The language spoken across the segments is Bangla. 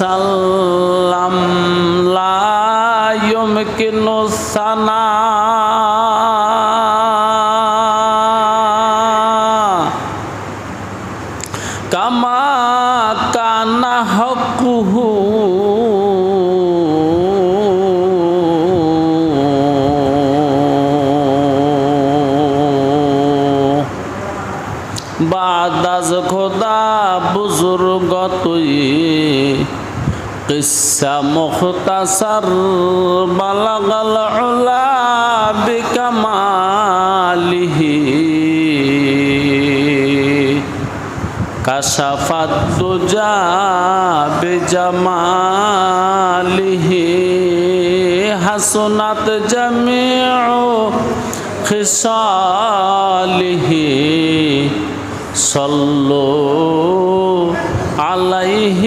ওয়াসাল্লাম মুখতাসার বালাগাল উলা বিকামালিহি। কাশাফাত দুজা বিজামালিহি। হাসনাত জামিউ খিসালিহি। সল্লু আলাইহি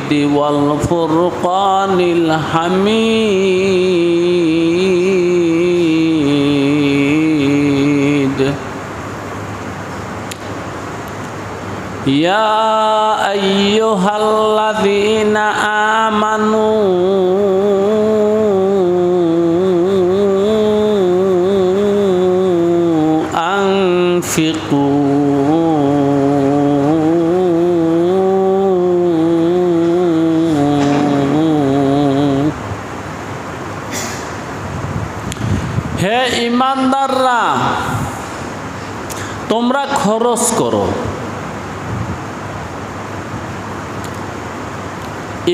المجيد والفرقان الحميد يا أيها الذين آمنوا أنفقوا হে ইমানদাররা, তোমরা খরচ করো।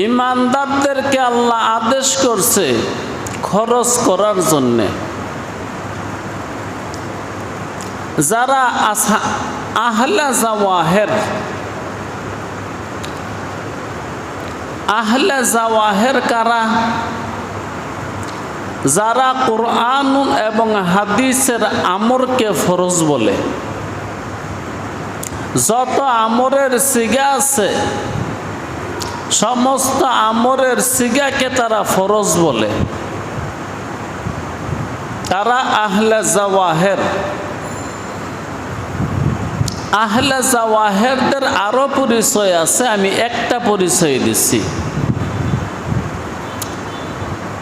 ইমানদারদেরকে আল্লাহ আদেশ করছে খরচ করার জন্যে। যারা আহলা জাওয়াহের, আহলে জাওয়াহের কারা? যারা কোরআন এবং হাদিসের আমরকে ফরজ বলে, যত আমরের সিগা আছে, সমস্ত আমরের সিগাকে তারা ফরজ বলে। তারা আহলে জাওয়াহের, আহলে জাওয়াহেরদের আরও পরিচয় আছে, আমি একটা পরিচয় দিচ্ছি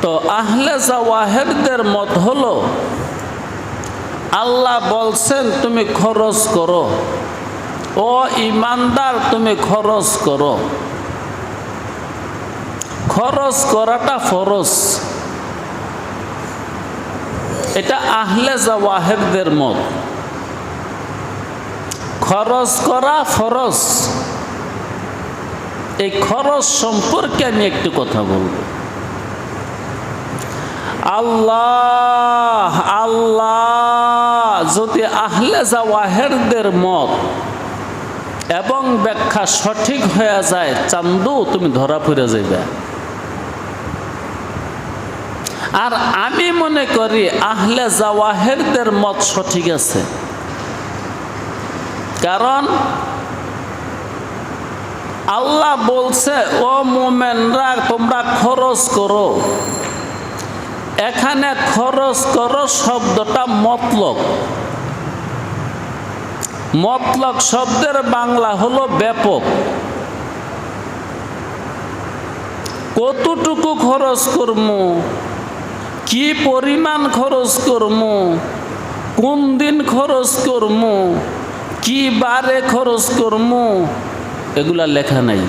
তো আহলে জাওয়াহেরদের মত হলো, আল্লাহ বলছেন, তুমি খরচ করো। ও ইমানদার, তুমি খরচ করো। খরচ করাটা ফরজ। এটা আহলে জাওয়াহেরদের মত। খরচ করা ফরজ। এই খরচ সম্পর্কে আমি একটু কথা বলব। আল্লাহ আল্লাহ, যদি আহলে জাওয়াহেরদের মত এবং ব্যাখ্যা সঠিক হয়ে যায়, চান্দু তুমি ধরা পড়ে যাইবে। আর আমি মনে করি আহলে জাওয়াহেরদের মত সঠিক আছে। কারণ আল্লাহ বলছে, ও মোমেনরা, তোমরা খরচ করো। এখানে খরচ করো শব্দটা মতলক মতলক শব্দের বাংলা হলো ব্যাপক। কতটুকু খরচ করমু? কি পরিমাণ খরচ করমু? কোন দিন খরচ করমু? কি বারে খরচ করমু? এগুলা লেখা নাই।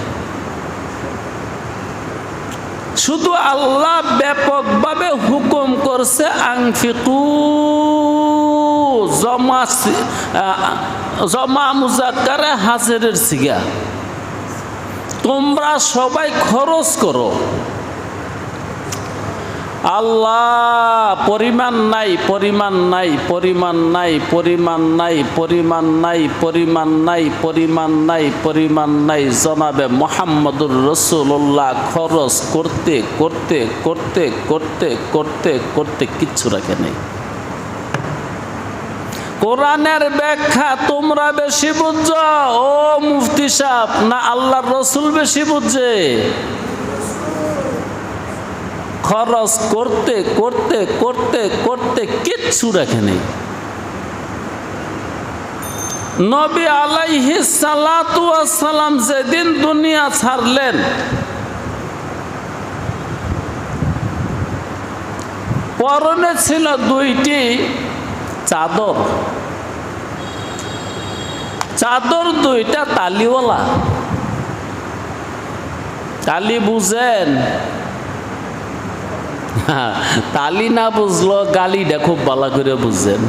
শুধু আল্লাহ ব্যাপকভাবে হুকুম করছে, আংফিকু, জমা জমা মুজাক্কারে হাজিরের সিগা। তোমরা সবাই খরচ করো। আল্লাহ, পরিমাণ নাই পরিমাণ নাই পরিমাণ নাই পরিমাণ নাই পরিমাণ নাই পরিমাণ নাই পরিমাণ নাই পরিমাণ নাই। জনাবে মোহাম্মদুর রসুল্লাহ খরচ করতে করতে করতে করতে করতে করতে কিচ্ছু রাখে নেই। কোরআনের ব্যাখ্যা তোমরা বেশি বুঝছ? ও মুফতি সাহ না আল্লাহর রসুল বেশি বুঝছে খরচ করতে করতে করতে করতে কিচ্ছু রাখে নেই। নবী আলাইহি সালাম যেদিন দুনিয়া ছাড়লেন, পরনে ছিল দুইটি চাদর। চাদর দুইটা তালিওয়ালা। তালি বুঝেন তালি না বুঝলো, গালিটা খুব ভালো করে বুঝছেন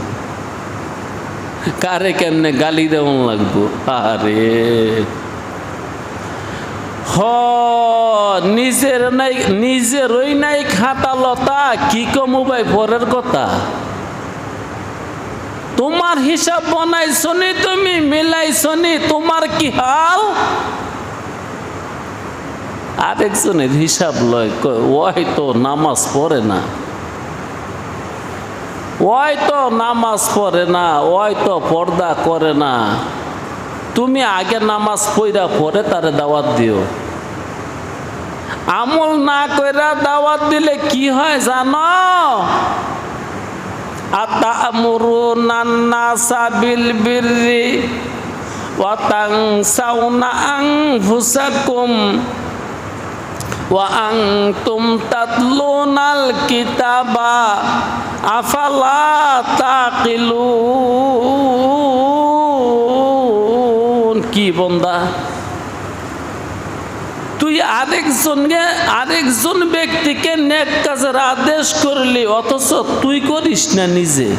কারে কেমনে গালি দেওয়ান লাগবো? আরে। হ, নিজের নাই, নিজেরই নাই খাতা লতা কি কমু ভাই পরের কথা? তোমার হিসাব বনাইছনি তুমি, মিলাইছনি, তোমার কি হাল? আরেকজনের হিসাব লয় ওই তো নামাজ পড়ে না। ওই তো নামাজ পড়ে না, ওই তো পর্দা করে না। তুমি আগে নামাজ পড়া পরে তারে দাওয়াত দিও। আমল না কইরা দাওয়াত দিলে কি হয় জানো? আতামুরুনা নাসা বিল وأنتم تتلون الكتاب أفلا تعقلون কি বন্দা তুই আরেকজনকে আরেকজন ব্যক্তিকে নেক কাজের আদেশ করলি অথচ তুই করিস না নিজে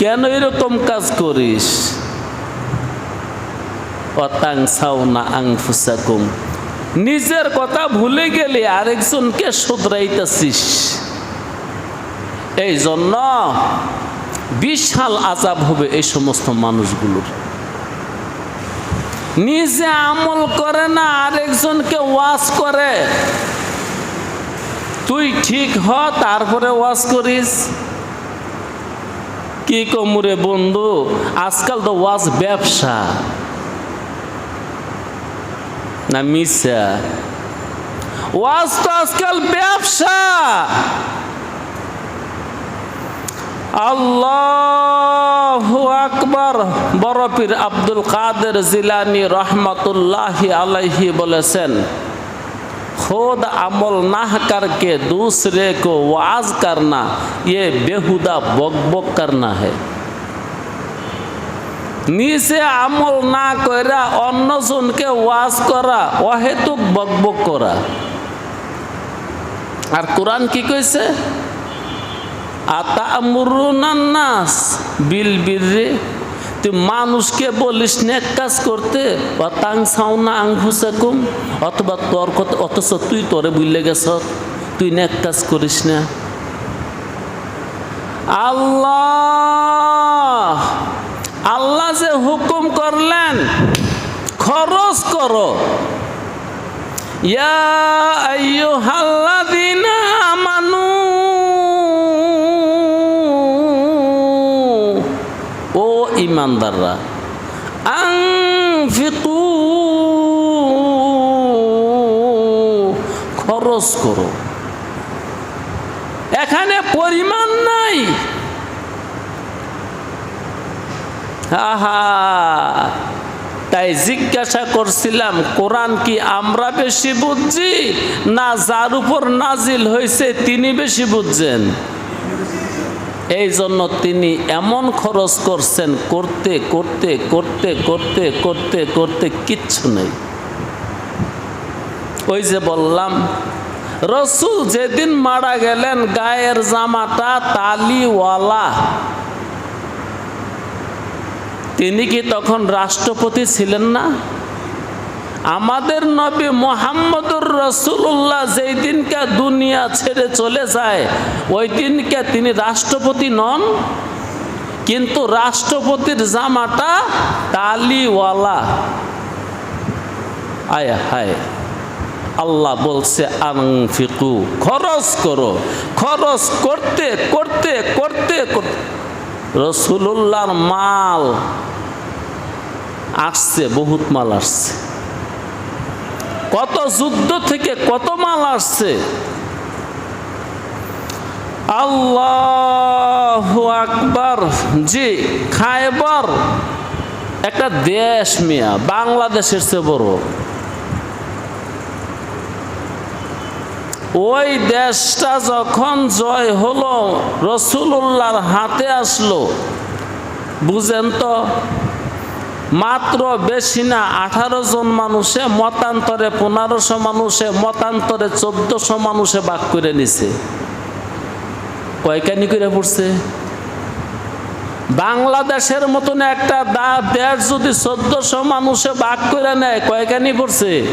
কেন এরকম কাজ করিস অতাং সাউনা আংফুসাকুম নিজের কথা ভুলে গেলে আরেকজনকে শুধরাইতেছিস। এই জন্য বিশাল আজাব হবে এই সমস্ত মানুষগুলোর। নিজে আমল করে না, আরেকজনকে ওয়াজ করে। তুই ঠিক হ, তারপরে ওয়াজ করিস। কি কমুরে বন্ধু, আজকাল তো ওয়াজ ব্যবসা। না মিশা ওয়াজ তো আজকাল ব্যবসা আল্লাহ আকবর বরফির আব্দুল কাদের জিলানি রহমতুল্লাহ আলাইহি বলেছেন खुद अमल ना करके दूसरे को वाज करना ये बेहुदा बक बक करना है নিজে আমল না করা অন্যজনকে ওয়াজ করা, অহেতুক বকবক করা। আর কোরআন কি কইছে? নাস বিল বিররে। তুই মানুষকে বলিস, নেক কাজ করতে, অতাং সাউনা আংফুসাকুম অথবা তোর অথচ তুই তোরে বুঝলে গেছ, তুই নেক কাজ করিস না। আল্লাহ! আল্লাহ যে হুকুম করলেন, খরচ করো। আমানু, ও ইমানদাররা আনফিকু, খরচ করো। এখানে পরিমাণ নাই। তাই জিজ্ঞাসা করছিলাম, কোরআন কি আমরা বেশি বুঝছি না যার উপর নাজিল হয়েছে তিনি বেশি বুঝছেন? এই জন্য তিনি এমন খরচ করছেন, করতে করতে করতে করতে করতে করতে কিচ্ছু নেই। ওই যে বললাম, রসুল যেদিন মারা গেলেন, গায়ের জামাটা তালিওয়ালা। তিনি কি তখন রাষ্ট্রপতি ছিলেন না? আমাদের নবী মোহাম্মদুর রসুল্লাহ যেই দিনকে দুনিয়া ছেড়ে চলে যায়, ওই দিনকে তিনি রাষ্ট্রপতি নন। কিন্তু রাষ্ট্রপতির জামাটা তালিওয়ালা। আয় হায়, আল্লাহ বলছে, আনফিকু, খরচ করো, খরচ করতে করতে করতে করতে। রসুল্লাহর মাল আসছে, বহুত মাল আসছে। কত যুদ্ধ থেকে কত মাল আসছে। আল্লাহ আকবার। জি, খায়বার। একটা দেশ মিয়া, বাংলাদেশের চেয়ে বড়। ওই দেশটা যখন জয় হলো রসুল্লাহর হাতে আসলো, বুঝেন তো মাত্র বেশি না, আঠারো জন মানুষে, মতান্তরে পনেরোশো মানুষে, মতান্তরে চোদ্দশো মানুষে বাক করে নিছে। কয়কানি করে পড়ছে? বাংলাদেশের মতন একটা দা, দেশ যদি চোদ্দশো মানুষে বাক করে নেয় কয়কানি পড়ছে?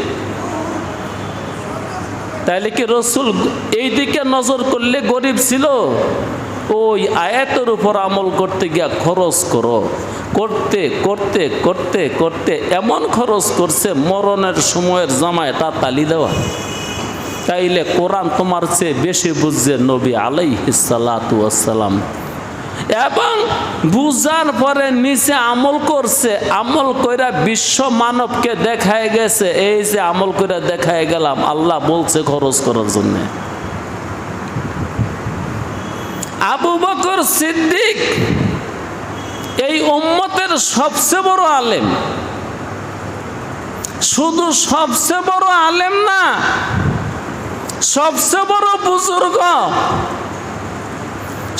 তাইলে কি রসুল এই দিকে নজর করলে গরিব ছিল? ওই আয়াতের উপর আমল করতে গিয়া খরচ করো। করতে করতে করতে করতে এমন খরচ করছে, মরণের সময়ের জামায় তা তালি দেওয়া। তাইলে কোরআন তোমার চেয়ে বেশি বুঝছে নবী আলাই আলাইহিসালাম এবং বুঝার পরে নিচে আমল করছে, আমল কইরা বিশ্ব মানবকে দেখায় গেছে, এই যে আমল করে দেখায় গেলাম, আল্লাহ বলছে খরচ করার জন্য। আবু বকর সিদ্দিক এই উম্মতের সবচেয়ে বড় আলেম। শুধু সবচেয়ে বড় আলেম না, সবচেয়ে বড় বুজুর্গ।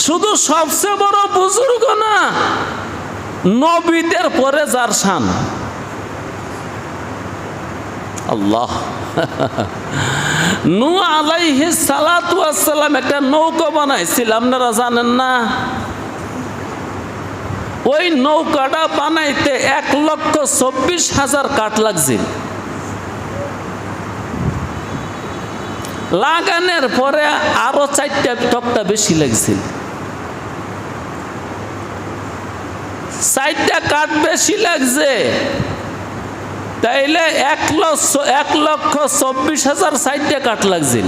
শুধু সবচেয়ে বড় বুজুর্গ না, নবীদের পরে যার শান। আল্লাহ। নু আলাইহি সালাতু আসসালাম একটা নৌকা বানাইছিল আপনারা জানেন না? ওই নৌকাটা বানাইতে এক লক্ষ চব্বিশ হাজার কাঠ লাগছিল। লাগানোর পরে আরও চারটা টকটা বেশি লাগছিল। চারটা কাঠ বেশি লাগছে। তাইলে এক লক্ষ এক লক্ষ চব্বিশ হাজার চারটা কাঠ লাগছিল।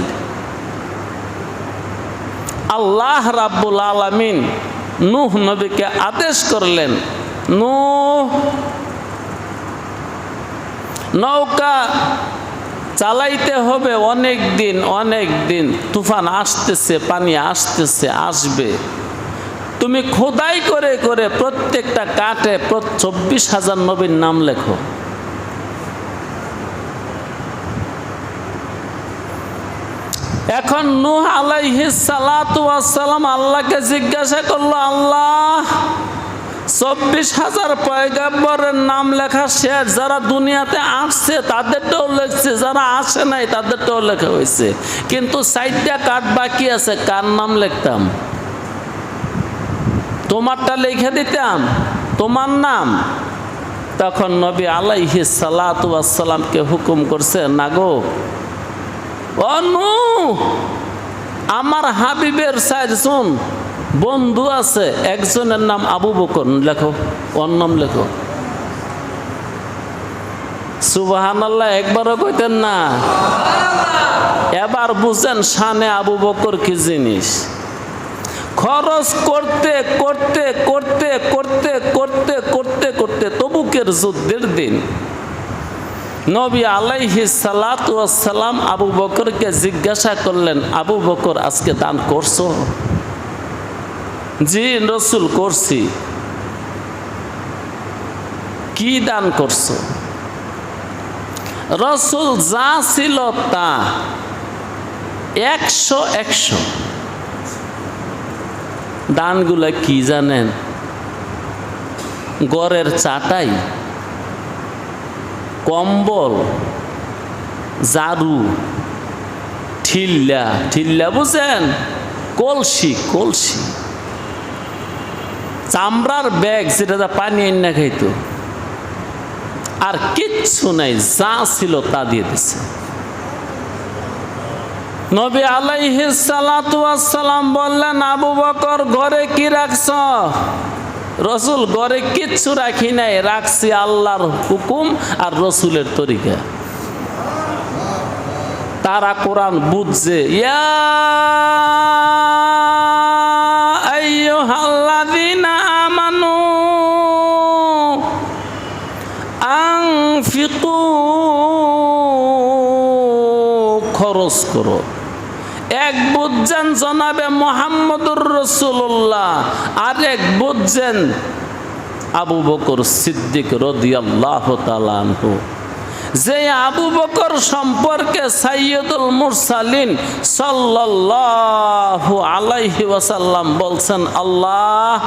আল্লাহ রাব্বুল আলামিন নূহ নবীকে আদেশ করলেন, নূহ নৌকা চালাইতে হবে অনেক দিন অনেক দিন। তুফান আসতেছে, পানি আসতেছে, আসবে। তুমি খোদাই করে করে প্রত্যেকটা কাঠে চব্বিশ হাজার নবীর নাম লেখো। এখন নূহ আলাইহি সালাম আল্লাহকে জিজ্ঞাসা করল, আল্লাহ, চব্বিশ হাজার পয়গাম্বরের নাম লেখা শেষ। যারা দুনিয়াতে আসছে, তাদেরটাও লেখছে। যারা আসে নাই, তাদেরটাও লেখা হয়েছে। কিন্তু সাইডটা কাঠ বাকি আছে, কার নাম লিখতাম? তোমারটা লিখে দিতাম? তোমার নাম? তখন নবী আলাইহি সালাতামকে হুকুম করছে, না গো অনু, আমার হাবিবের শুন। বন্ধু আছে, একজনের নাম আবু বকর, লেখো, ওর নাম লেখো। সুবাহান আল্লাহ একবারও কইতেন না। এবার বুঝেন শানে আবু বকর কি জিনিস। খরচ করতে করতে করতে করতে করতে করতে করতে, তবুকের যুদ্ধের দিন। নবী আলাইহি সালাম আবু বকরকে জিজ্ঞাসা করলেন, আবু বকর, আজকে দান করছ? জি, রসুল, করছি। কি দান করছ? রসুল, যা ছিল তা একশো একশো। দানগুলো কি জানেন? গড়ের চাটাই। কম্বল জারু ঠিল্লা। ঠিল্লা বুঝেন কলসি কলসি। চামড়ার ব্যাগ যেটা পানি এনে খাইতো। আর কিচ্ছু নাই, যা ছিল তা দিয়ে দিছে। নবী আলাইহি সালাম বললেন, আবু বকর, ঘরে কি রাখছ? রসুল ঘরে কিচ্ছু রাখি নাই, রাখছি আল্লাহর হুকুম আর রসুলের তরিকা। তারা কোরআন বুঝছে, ইয়া খরচ করো। বুঝছেন জনাবে মোহাম্মদুর রসুল্লাহ আরেক বুঝছেন, আবু বকর সিদ্দিক রদিয়াল্লাহ তালানহু যে আবু বকর সম্পর্কে সাইয়দুল মুরসালিন সাল্লাল্লাহু আলাইহি ওয়াসাল্লাম বলছেন, আল্লাহ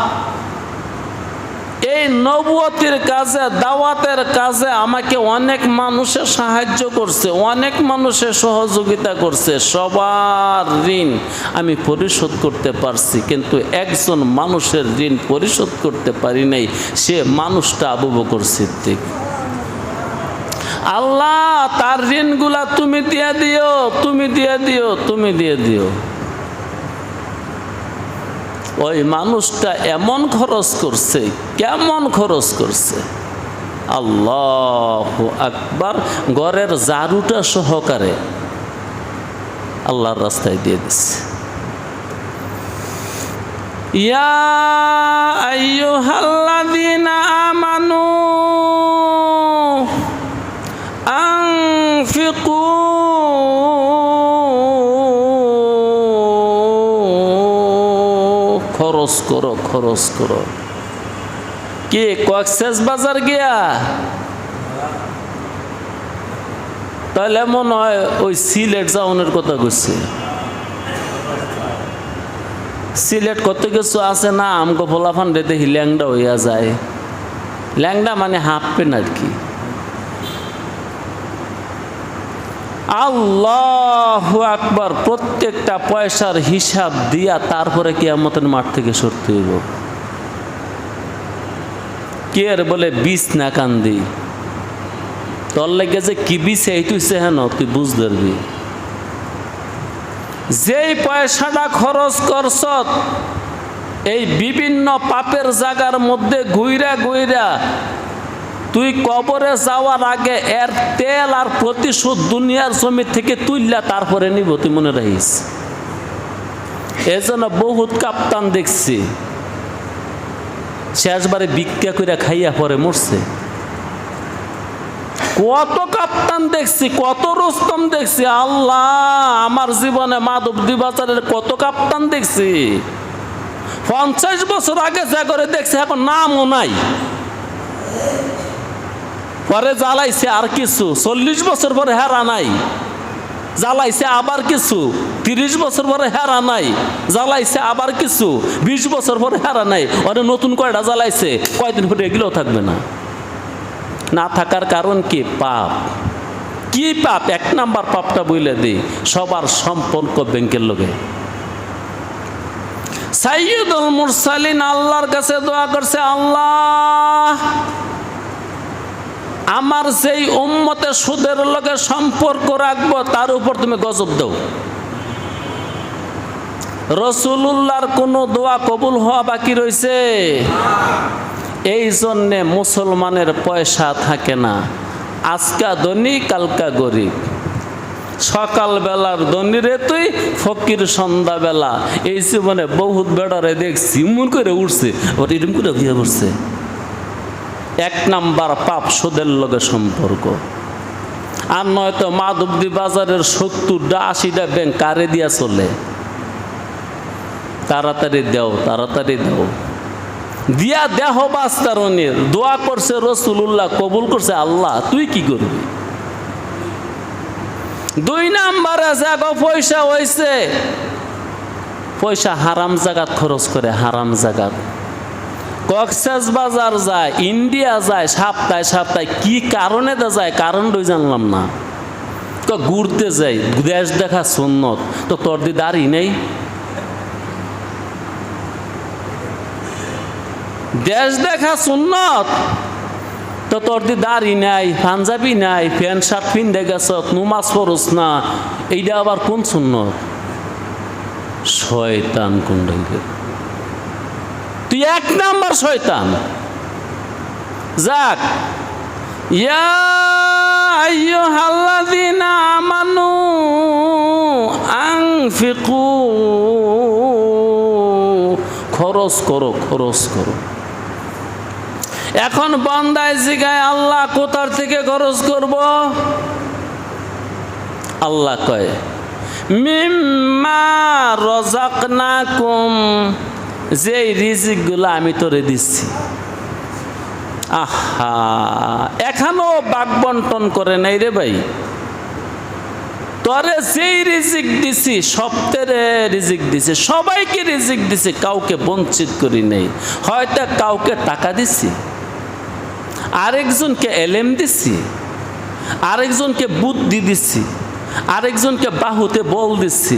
এই নবুয়তির কাজে, দাওয়াতের কাজে আমাকে অনেক মানুষের সাহায্য করছে, অনেক মানুষের সহযোগিতা করছে। সবার ঋণ আমি পরিশোধ করতে পারছি, কিন্তু একজন মানুষের ঋণ পরিশোধ করতে পারি নাই, সে মানুষটা আবু বকর সিদ্দিক। আল্লাহ, তার ঋণগুলা তুমি দিয়ে দিও, তুমি দিয়ে দিও, তুমি দিয়ে দিও। ওই মানুষটা এমন খরচ করছে, কেমন খরচ করছে? আল্লাহ আকবার, ঘরের জারুটা সহকারে আল্লাহর রাস্তায় দিয়ে দিচ্ছে ইয়া আইয়ুহাল্লাযীনা আমানু করো, খরচ করো। কে কক্সেস বাজার গিয়া? তাহলে মনে হয় ওই সিলেট যাওয়ানোর কথা কইছে। সিলেট কত কিছু আছে না? আমগো ফোলাফান রে দেখি ল্যাংডা হইয়া যায়। ল্যাংডা মানে হাফ পেন আর কি। আল্লাহ আকবার, প্রত্যেকটা পয়সার হিসাব দিয়া তারপরে কিয়ামতের মাঠ থেকে সরতে হইব। কে বলে, বিষ না কান্দি তোর লেগে যে কি বিছে এই তুই হেন, তুই বুঝ ধরবি। যেই পয়সাটা খরচ করছ, এই বিভিন্ন পাপের জায়গার মধ্যে ঘুইরা ঘুইরা তুই কবরে যাওয়ার আগে এর তেল আর প্রতিশোধ দুনিয়ার জমি থেকে তুললা তারপরে নিব, তুই মনে রাখিস? এই জন্য বহুত কাপ্তান দেখছি। শেষবারে ভিক্ষা করে খাইয়া পরে মরছে। কত কাপ্তান দেখছি, কত রুস্তম দেখছি। আল্লাহ, আমার জীবনে মাধবদী বাজারের কত কাপ্তান দেখছি। পঞ্চাশ বছর আগে যা করে দেখছি, এখন নামও নাই। পরে জ্বালাইছে আর কিছু। চল্লিশ বছর পরে হেরা নাই। জ্বালাইছে আবার কিছু। তিরিশ বছর পরে হেরা নাই। জ্বালাইছে আবার কিছু। বিশ বছর পরে হেরা নাই। ওরে নতুন কয়টা জ্বালাইছে? কয়দিন পরে এগুলোও থাকবে না। না থাকার কারণ কি? পাপ। কি পাপ? এক নাম্বার পাপটা বইলে দিই সবার সম্পর্ক ব্যাংকের লোকে। সাইয়দুল মুরসালিন আল্লাহর কাছে দোয়া করছে, আল্লাহ আমার যেই উম্মতে সুদের লগে সম্পর্ক রাখব, তার উপর তুমি গজব দাও। রসুলুল্লাহর কোনো দোয়া কবুল হওয়া বাকি রয়েছে এই জন্যে মুসলমানের পয়সা থাকে না। আজকা ধনী, কালকা গরিব। সকালবেলার ধনীরে তুই, ফকির সন্ধ্যাবেলা। এই জীবনে বহুত বেড়ারে দেখছি, মন করে উঠছে ওর এরম করে বিয়ে করছে এক নাম্বার পাপ সুদের লগে সম্পর্ক। আর নয়তো মাধবদী বাজারের সত্তরটা, আশিটা ব্যাংক কারে দিয়া চলে। তাড়াতাড়ি দেও তাড়াতাড়ি দেও। দিয়া দেহ বাস্তারণের দোয়া করছে রসুল্লাহ কবুল করছে আল্লাহ, তুই কি করবি? দুই নাম্বারে জাগো, পয়সা হয়েছে পয়সা হারাম জাগাত খরচ করে, হারাম জাগাত। কক্সেস বাজার যায়, ইন্ডিয়া যায়, সপ্তাহে সপ্তাহে কি কারণে দা যায় কারণটাই জানলাম না। তো ঘুরতে যাই, দেশ দেখা সুন্নত। তো তোর দি দাড়ি নেই? দেশ দেখা সুন্নত। তো তো তোর দি দাড়ি নাই, পাঞ্জাবি নাই, প্যান্ট শার্ট পিন্ধে গেছ, নুমাজ পড়স না এইটা আবার কোন সুন্নত? শয়তান রঙের তুই এক নাম্বার শয়তান। যাক। ইয়া আইয়ুহাল্লাযীনা আমানু আনফিকু খরচ করো খরচ করো। এখন বন্দায় জিগায় আল্লাহ কোথার থেকে খরচ করব? আল্লাহ কয়, মিম্মা রজাকনাকুম যে রিজিকগুলো আমি তোরে দিচ্ছি। আহা, এখনও বাক বন্টন করে নাই রে ভাই। তরে যেই রিজিক দিছি সপ্তাহে রিজিক দিছি। সবাইকে রিজিক দিছি, কাউকে বঞ্চিত করি নেই। হয়তো কাউকে টাকা দিছি, আরেকজনকে এলেম দিছি, আরেকজনকে বুদ্ধি দিছি, আরেকজনকে বাহুতে বল দিচ্ছি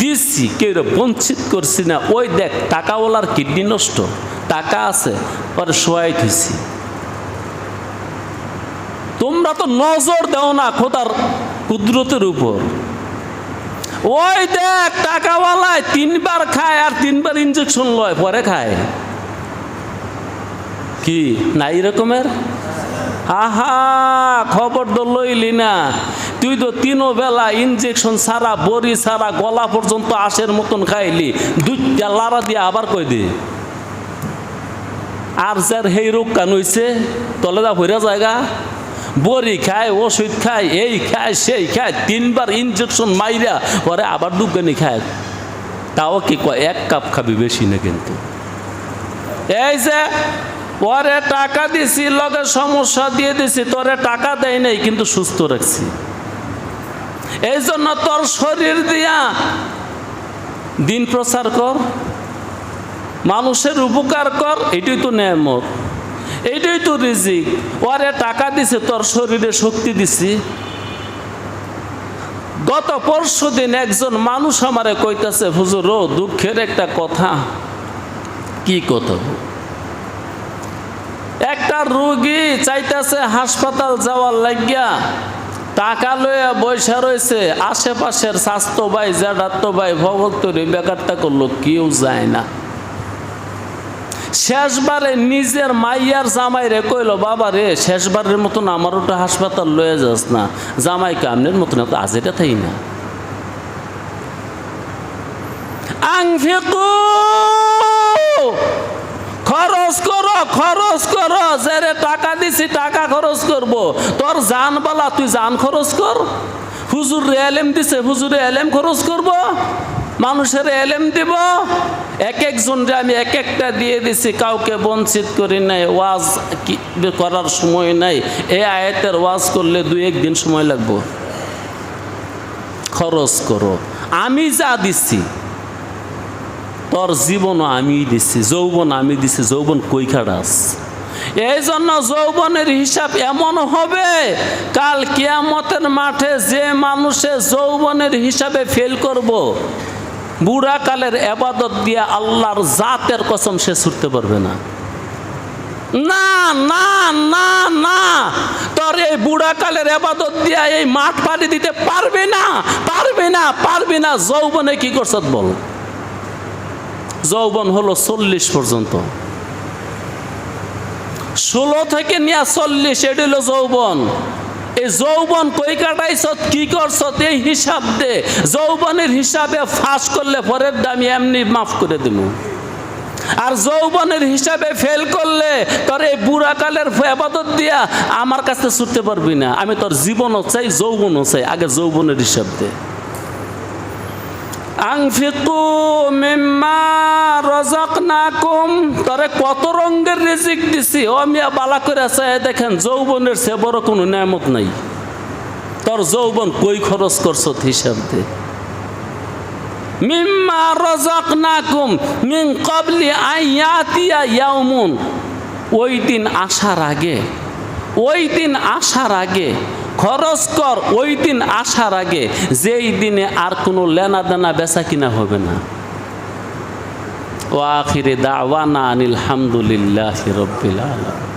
দিচ্ছি কেউ বঞ্চিত করছি না, ওই দেখ, টাকাওয়ালার কিডনি নষ্ট, টাকা আছে, পরে শোয়াই থুইছি। তোমরা তো নজর দাও না খোদার কুদরতের উপর। ওই দেখ, টাকাওয়ালায় তিনবার খায় আর তিনবার ইঞ্জেকশন লয়, পরে খায়। কি, না এরকমের আহা, খবর তো লইলি না। তুই তো তিনো বেলা ইঞ্জেকশন ছাড়া, বড়ি ছাড়া, গলা পর্যন্ত আশের মতন খাইলি, দুইটা লারা দিয়ে আবার কই দি? আর যার সেই রোগ কান হইছে, তলে যা ভৈরা জায়গা বড়ি খায়, ওষুধ খায়, এই খায়, সেই খায়, তিনবার ইঞ্জেকশন মাইরা পরে আবার দুগানি খায়। তাও কি কয়, এক কাপ খাবি বেশি না কিন্তু। এই যে, পরে টাকা দিছি, লগে সমস্যা দিয়ে দিছি, তোরে টাকা দেয় নাই, কিন্তু সুস্থ রাখছি। এই জন্য তোর শরীর দিয়া দিন প্রচার কর, মানুষের উপকার কর, এটাই তো নেয়ামত এইটাই তো রিজিক। ওরে টাকা দিছে, তোর শরীরে শক্তি দিছি। গত পরশু দিন একজন মানুষ আমারে কইতাছে, হুজুর, ও, দুঃখের একটা কথা। কি কথা? একটা রোগী চাইতাছে হাসপাতাল যাওয়ার লাগিয়া টাকা লইয়া বৈশা রয়েছে আশেপাশের স্বাস্থ্য ভাই জ্যাঠাত্ম ভাই ভগত্তরি বেকারটা করল, কেউ যায় না। শেষবারে নিজের মাইয়ার জামাই রে কইল, বাবা রে, শেষবারের মতন আমার ওটা হাসপাতাল লয়ে যাস না। জামাই কামনের মতন, এত আজেটা থাই না। আংফিকু! খরচ করো খরচ করো, যে টাকা দিছি, টাকা খরচ করব। তোর জান বলা, তুই জান খরচ কর। হুজুর এলেম দিছে, হুজুরে এলেম খরচ করব। মানুষের এলেম দিব। এক একজনরে আমি এক একটা দিয়ে দিছি, কাউকে বঞ্চিত করি নাই, ওয়াজ করার সময় নাই। এ আয়াতের ওয়াজ করলে দুই একদিন সময় লাগবো। খরচ করো। আমি যা দিচ্ছি তোর জীবনও আমি দিছি, যৌবন আমি দিছি, যৌবন কই খাড়াস এই জন্য যৌবনের হিসাব এমন হবে, কাল কিয়ামতের মাঠে যে মানুষে যৌবনের হিসাবে ফেল করব। বুড়া কালের এবাদত দিয়ে আল্লাহর জাতের কসম সে ছুটতে পারবে না না না না না, তোর এই বুড়া কালের এবাদত দিয়া এই মাঠ পাড়ি দিতে পারবে না পারবে না পারবে না, যৌবনে কি করছ বল যৌবন হলো চল্লিশ পর্যন্ত। ষোলো থেকে নিয়ে চল্লিশ, এটি হলো যৌবন। এই যৌবন কই কাটাইছ, কি করছ, এই হিসাব দে। যৌবনের হিসাবে ফাঁস করলে পরের দামি এমনি মাফ করে দিব। আর যৌবনের হিসাবে ফেল করলে তোর এই বুড়াকালের আবাদত দিয়া আমার কাছে ছুটতে পারবি না। আমি তোর জীবনও চাই, যৌবনও চাই, আগে যৌবনের হিসাব দে। আংফিকু মিম্মা রজাকনাকুম তরে কত রঙের রিজিক দিছি। ও মিয়া, বালা করে আছে দেখেন যৌবনের সে বড় কোনো নেমত নাই। তোর যৌবন কই খরচ করছ হিসাব দে। মিম্মা রজাকনাকুম মিন কবলি আইয়াতিয়া ইয়াউমুন। ওই দিন আসার আগে, ওই দিন আসার আগে খরচ কর, ওই দিন আসার আগে যেই দিনে আর কোনো লেনা দেনা বেচা কিনা হবে না। ও আখিরে দাওয়ানা আনিল হামদুলিল্লাহ রব্বিল আলম